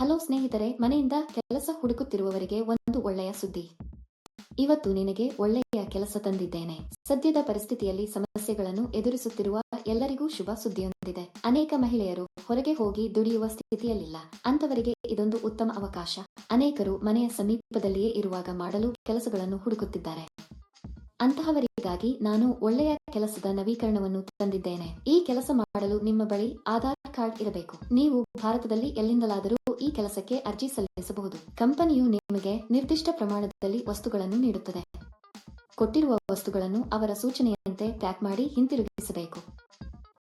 Hello ಸ್ನೇಹಿತರೆ, ಮನೆಯಿಂದ ಕೆಲಸ ಹುಡುಕುತ್ತಿರುವವರಿಗೆ ಒಂದು ಒಳ್ಳೆಯ ಸುದ್ದಿ. ಇವತ್ತು ನಿನಗೆ ಒಳ್ಳೆಯ ಕೆಲಸ ತಂದಿದ್ದೇನೆ. ಸದ್ಯದ ಪರಿಸ್ಥಿತಿಯಲ್ಲಿ ಸಮಸ್ಯೆಗಳನ್ನು ಎದುರಿಸುತ್ತಿರುವ ಎಲ್ಲರಿಗೂ ಶುಭ ಸುದ್ದಿಯೊಂದಿದೆ. ಅನೇಕ ಮಹಿಳೆಯರು ಹೊರಗೆ ಹೋಗಿ ದುಡಿಯುವ ಸ್ಥಿತಿಯಲ್ಲಿಲ್ಲ. ಅಂತವರಿಗೆ ಇದೊಂದು ಉತ್ತಮ ಅವಕಾಶ. ಅನೇಕರು ಮನೆಯ ಸಮೀಪದಲ್ಲಿಯೇ ಇರುವಾಗ ಮಾಡಲು ಕೆಲಸಗಳನ್ನು ಹುಡುಕುತ್ತಿದ್ದಾರೆ. ಅಂತಹವರಿಗಾಗಿ ನಾನು ಒಳ್ಳೆಯ ಕೆಲಸದ ನವೀಕರಣವನ್ನು ತಂದಿದ್ದೇನೆ. ಈ ಕೆಲಸ ಮಾಡಲು ನಿಮ್ಮ ಬಳಿ ಆಧಾರ್ ಕಾರ್ಡ್ ಇರಬೇಕು. ನೀವು ಭಾರತದಲ್ಲಿ ಎಲ್ಲಿಂದಲಾದರೂ ಈ ಕೆಲಸಕ್ಕೆ ಅರ್ಜಿ ಸಲ್ಲಿಸಬಹುದು. ಕಂಪನಿಯು ನಿಮಗೆ ನಿರ್ದಿಷ್ಟ ಪ್ರಮಾಣದಲ್ಲಿ ವಸ್ತುಗಳನ್ನು ನೀಡುತ್ತದೆ. ಕೊಟ್ಟಿರುವ ವಸ್ತುಗಳನ್ನು ಅವರ ಸೂಚನೆಯಂತೆ ಪ್ಯಾಕ್ ಮಾಡಿ ಹಿಂತಿರುಗಿಸಬೇಕು.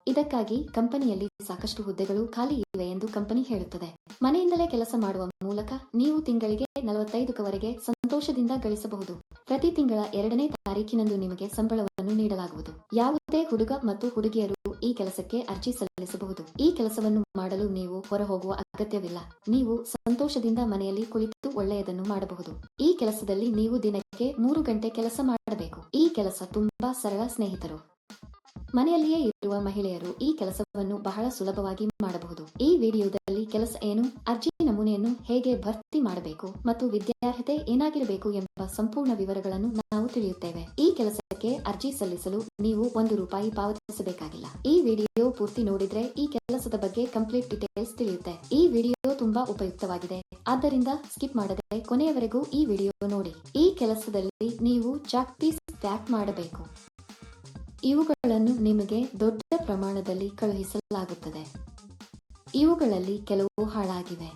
ಇದಕ್ಕಾಗಿ ಕಂಪನಿಯಲ್ಲಿ ಸಾಕಷ್ಟು ಹುದ್ದೆಗಳು ಖಾಲಿ ಇವೆ ಎಂದು ಕಂಪನಿ ಹೇಳುತ್ತದೆ. ಮನೆಯಿಂದಲೇ ಕೆಲಸ ಮಾಡುವ ಮೂಲಕ ನೀವು ತಿಂಗಳಿಗೆ ನಲವತ್ತೈದಕವರೆಗೆ ಸಂತೋಷದಿಂದ ಗಳಿಸಬಹುದು. ಪ್ರತಿ ತಿಂಗಳ ಎರಡನೇ ತಾರೀಕಿನಂದು ನಿಮಗೆ ಸಂಬಳವನ್ನು ನೀಡಲಾಗುವುದು. ಯಾವುದೇ ಹುಡುಗ ಮತ್ತು ಹುಡುಗಿಯರು ಈ ಕೆಲಸಕ್ಕೆ ಅರ್ಜಿ ಸಲ್ಲಿಸಬಹುದು. ಈ ಕೆಲಸವನ್ನು ಮಾಡಲು ನೀವು ಹೊರಹೋಗುವ ಅಗತ್ಯವಿಲ್ಲ. ನೀವು ಸಂತೋಷದಿಂದ ಮನೆಯಲ್ಲಿ ಕುಳಿತು ಒಳ್ಳೆಯದನ್ನು ಮಾಡಬಹುದು. ಈ ಕೆಲಸದಲ್ಲಿ ನೀವು ದಿನಕ್ಕೆ ಮೂರು ಗಂಟೆ ಕೆಲಸ ಮಾಡಬೇಕು. ಈ ಕೆಲಸ ತುಂಬಾ ಸರಳ ಸ್ನೇಹಿತರು. ಮನೆಯಲ್ಲಿಯೇ ಇರುವ ಮಹಿಳೆಯರು ಈ ಕೆಲಸವನ್ನು ಬಹಳ ಸುಲಭವಾಗಿ ಮಾಡಬಹುದು. ಈ ವಿಡಿಯೋದಲ್ಲಿ ಕೆಲಸ ಏನು, ಅರ್ಜಿ ನಮೂನೆಯನ್ನು ಹೇಗೆ ಭರ್ತಿ ಮಾಡಬೇಕು ಮತ್ತು ವಿದ್ಯಾರ್ಹತೆ ಏನಾಗಿರಬೇಕು ಎಂಬ ಸಂಪೂರ್ಣ ವಿವರಗಳನ್ನು ನಾವು ತಿಳಿಯುತ್ತೇವೆ. ಈ ಕೆಲಸಕ್ಕೆ ಅರ್ಜಿ ಸಲ್ಲಿಸಲು ನೀವು ಒಂದು ರೂಪಾಯಿ ಪಾವತಿಸಬೇಕಾಗಿಲ್ಲ. ಈ ವಿಡಿಯೋ ಪೂರ್ತಿ ನೋಡಿದ್ರೆ ಈ ಕೆಲಸದ ಬಗ್ಗೆ ಕಂಪ್ಲೀಟ್ ಡೀಟೇಲ್ಸ್ ತಿಳಿಯುತ್ತೆ. ಈ ವಿಡಿಯೋ ತುಂಬಾ ಉಪಯುಕ್ತವಾಗಿದೆ. ಆದ್ದರಿಂದ ಸ್ಕಿಪ್ ಮಾಡದೆ ಕೊನೆಯವರೆಗೂ ಈ ವಿಡಿಯೋ ನೋಡಿ. ಈ ಕೆಲಸದಲ್ಲಿ ನೀವು ಚಾಕ್ ಪೀಸ್ ಪ್ಯಾಕ್ ಮಾಡಬೇಕು. ಇವುಗಳನ್ನು ನಿಮಗೆ ದೊಡ್ಡ ಪ್ರಮಾಣದಲ್ಲಿ ಕಳುಹಿಸಲಾಗುತ್ತದೆ. ಇವುಗಳಲ್ಲಿ ಕೆಲವು ಹಾಳಾಗಿವೆ.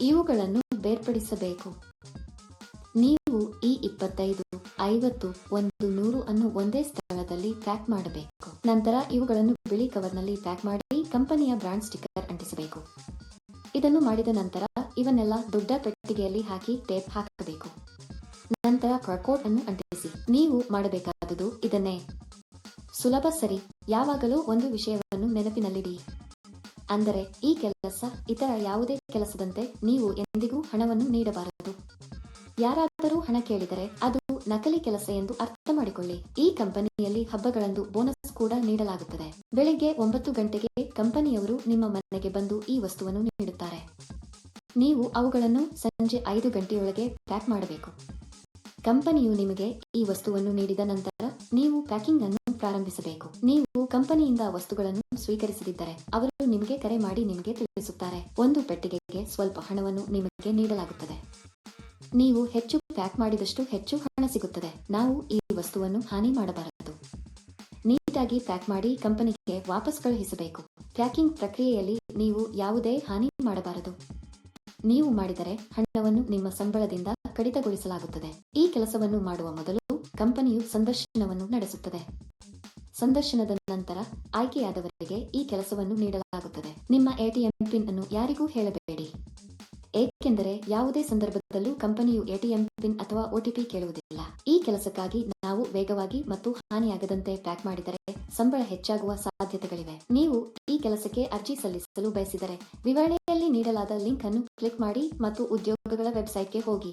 ಇವುಗಳನ್ನು ಬೇರ್ಪಡಿಸಬೇಕು. ನೀವು ಈ ಇಪ್ಪತ್ತೈದು, ಐವತ್ತು, ಒಂದು, ನೂರು ಅನ್ನು ಒಂದೇ ಸ್ಥಳದಲ್ಲಿ ಪ್ಯಾಕ್ ಮಾಡಬೇಕು. ನಂತರ ಇವುಗಳನ್ನು ಬಿಳಿ ಕವರ್ನಲ್ಲಿ ಪ್ಯಾಕ್ ಮಾಡಿ ಕಂಪನಿಯ ಬ್ರಾಂಡ್ ಸ್ಟಿಕ್ಕರ್ ಅಂಟಿಸಬೇಕು. ಇದನ್ನು ಮಾಡಿದ ನಂತರ ಇವನ್ನೆಲ್ಲ ದೊಡ್ಡ ಪೆಟ್ಟಿಗೆಯಲ್ಲಿ ಹಾಕಿ ಟೇಪ್ ಹಾಕಬೇಕು. ನಂತರ ಕ್ರಕೋಟ್ ಅನ್ನು ಅಂಟಿಸಿ. ನೀವು ಮಾಡಬೇಕಾದುದು ಇದನ್ನೇ. ಸುಲಭ ಸರಿ. ಯಾವಾಗಲೂ ಒಂದು ವಿಷಯವನ್ನು ನೆನಪಿನಲ್ಲಿಡಿ. ಅಂದರೆ, ಈ ಕೆಲಸ ಇತರ ಯಾವುದೇ ಕೆಲಸದಂತೆ ನೀವು ಎಂದಿಗೂ ಹಣವನ್ನು ನೀಡಬಾರದು. ಯಾರಾದರೂ ಹಣ ಕೇಳಿದರೆ ಅದು ನಕಲಿ ಕೆಲಸ ಎಂದು ಅರ್ಥ ಮಾಡಿಕೊಳ್ಳಿ. ಈ ಕಂಪನಿಯಲ್ಲಿ ಹಬ್ಬಗಳಂದು ಬೋನಸ್ ಕೂಡ ನೀಡಲಾಗುತ್ತದೆ. ಬೆಳಿಗ್ಗೆ ಒಂಬತ್ತು ಗಂಟೆಗೆ ಕಂಪನಿಯವರು ನಿಮ್ಮ ಮನೆಗೆ ಬಂದು ಈ ವಸ್ತುವನ್ನು ನೀಡುತ್ತಾರೆ. ನೀವು ಅವುಗಳನ್ನು ಸಂಜೆ ಐದು ಗಂಟೆಯೊಳಗೆ ಪ್ಯಾಕ್ ಮಾಡಬೇಕು. ಕಂಪನಿಯು ನಿಮಗೆ ಈ ವಸ್ತುವನ್ನು ನೀಡಿದ ನಂತರ ನೀವು ಪ್ಯಾಕಿಂಗ್ ಅನ್ನು ಪ್ರಾರಂಭಿಸಬೇಕು. ನೀವು ಕಂಪನಿಯಿಂದ ವಸ್ತುಗಳನ್ನು ಸ್ವೀಕರಿಸದಿದ್ದರೆ ಅವರು ನಿಮಗೆ ಕರೆ ಮಾಡಿ ನಿಮಗೆ ತಿಳಿಸುತ್ತಾರೆ. ಒಂದು ಪೆಟ್ಟಿಗೆಗೆ ಸ್ವಲ್ಪ ಹಣವನ್ನು ನಿಮಗೆ ನೀಡಲಾಗುತ್ತದೆ. ನೀವು ಹೆಚ್ಚು ಪ್ಯಾಕ್ ಮಾಡಿದಷ್ಟು ಹೆಚ್ಚು ಹಣ ಸಿಗುತ್ತದೆ. ನಾವು ಈ ವಸ್ತುವನ್ನು ಹಾನಿ ಮಾಡಬಾರದು. ನೀಟಾಗಿ ಪ್ಯಾಕ್ ಮಾಡಿ ಕಂಪನಿಗೆ ವಾಪಸ್ ಕಳುಹಿಸಬೇಕು. ಪ್ಯಾಕಿಂಗ್ ಪ್ರಕ್ರಿಯೆಯಲ್ಲಿ ನೀವು ಯಾವುದೇ ಹಾನಿ ಮಾಡಬಾರದು. ನೀವು ಮಾಡಿದರೆ ಹಣವನ್ನು ನಿಮ್ಮ ಸಂಬಳದಿಂದ ಕಡಿತಗೊಳಿಸಲಾಗುತ್ತದೆ. ಈ ಕೆಲಸವನ್ನು ಮಾಡುವ ಮೊದಲು ಕಂಪನಿಯು ಸಂದರ್ಶನವನ್ನು ನಡೆಸುತ್ತದೆ. ಸಂದರ್ಶನದ ನಂತರ ಆಯ್ಕೆಯಾದವರಿಗೆ ಈ ಕೆಲಸವನ್ನು ನೀಡಲಾಗುತ್ತದೆ. ನಿಮ್ಮ ಎಟಿಎಂ ಪಿನ್ ಅನ್ನು ಯಾರಿಗೂ ಹೇಳಬೇಡಿ. ಏಕೆಂದರೆ ಯಾವುದೇ ಸಂದರ್ಭದಲ್ಲೂ ಕಂಪನಿಯು ಎಟಿಎಂ ಪಿನ್ ಅಥವಾ ಒಟಿಪಿ ಕೇಳುವುದಿಲ್ಲ. ಈ ಕೆಲಸಕ್ಕಾಗಿ ನಾವು ವೇಗವಾಗಿ ಮತ್ತು ಹಾನಿಯಾಗದಂತೆ ಪ್ಯಾಕ್ ಮಾಡಿದರೆ ಸಂಬಳ ಹೆಚ್ಚಾಗುವ ಸಾಧ್ಯತೆಗಳಿವೆ. ನೀವು ಈ ಕೆಲಸಕ್ಕೆ ಅರ್ಜಿ ಸಲ್ಲಿಸಲು ಬಯಸಿದರೆ ವಿವರಣೆಯಲ್ಲಿ ನೀಡಲಾದ ಲಿಂಕ್ ಅನ್ನು ಕ್ಲಿಕ್ ಮಾಡಿ ಮತ್ತು ಉದ್ಯೋಗಗಳ ವೆಬ್ಸೈಟ್ಗೆ ಹೋಗಿ.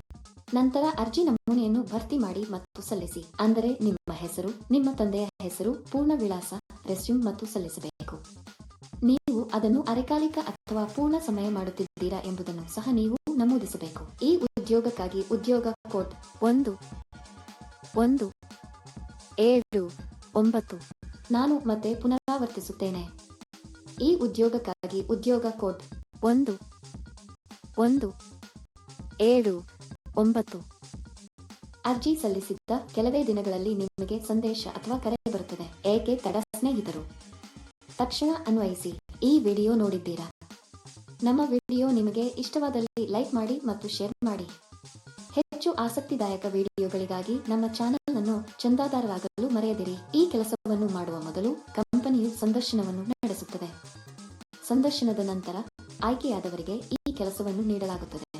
ನಂತರ ಅರ್ಜಿ ನಮೂನೆಯನ್ನು ಭರ್ತಿ ಮಾಡಿ ಮತ್ತು ಸಲ್ಲಿಸಿ. ಅಂದರೆ ನಿಮ್ಮ ಹೆಸರು, ನಿಮ್ಮ ತಂದೆಯ ಹೆಸರು, ಪೂರ್ಣ ವಿಳಾಸ, ರೆಸ್ಯೂಮ್ ಮತ್ತು ಸಲ್ಲಿಸಬೇಕು. ನೀವು ಅದನ್ನು ಅರೆಕಾಲಿಕ ಅಥವಾ ಪೂರ್ಣ ಸಮಯ ಮಾಡುತ್ತಿದ್ದೀರಾ ಎಂಬುದನ್ನು ಸಹ ನೀವು ನಮೂದಿಸಬೇಕು. ಈ ಉದ್ಯೋಗಕ್ಕಾಗಿ ಉದ್ಯೋಗ ಕೋಡ್ ಒಂದು ಒಂದು, ಏಳು, ಒಂಬತ್ತು, ನಾನು ಮತ್ತೆ ಪುನರಾವರ್ತಿಸುತ್ತೇನೆ. ಈ ಉದ್ಯೋಗಕ್ಕಾಗಿ ಉದ್ಯೋಗ ಕೋಡ್ ಒಂದು ಒಂದು, ಏಳು ಒಂಬತ್ತು. ಅರ್ಜಿ ಸಲ್ಲಿಸಿದ್ದ ಕೆಲವೇ ದಿನಗಳಲ್ಲಿ ನಿಮಗೆ ಸಂದೇಶ ಅಥವಾ ಕರೆ ಬರುತ್ತದೆ. ಏಕೆ ತಡ ಸ್ನೇಹಿತರು? ತಕ್ಷಣ ಅನ್ವಯಿಸಿ. ಈ ವಿಡಿಯೋ ನೋಡಿದ್ದೀರಾ? ನಮ್ಮ ವಿಡಿಯೋ ನಿಮಗೆ ಇಷ್ಟವಾದಲ್ಲಿ ಲೈಕ್ ಮಾಡಿ ಮತ್ತು ಶೇರ್ ಮಾಡಿ. ಹೆಚ್ಚು ಆಸಕ್ತಿದಾಯಕ ವಿಡಿಯೋಗಳಿಗಾಗಿ ನಮ್ಮ ಚಾನೆಲ್ ಅನ್ನು ಚಂದಾದಾರರಾಗಲು ಮರೆಯದಿರಿ. ಈ ಕೆಲಸವನ್ನು ಮಾಡುವ ಮೊದಲು ಕಂಪನಿಯು ಸಂದರ್ಶನವನ್ನು ನಡೆಸುತ್ತದೆ. ಸಂದರ್ಶನದ ನಂತರ ಆಯ್ಕೆಯಾದವರಿಗೆ ಈ ಕೆಲಸವನ್ನು ನೀಡಲಾಗುತ್ತದೆ.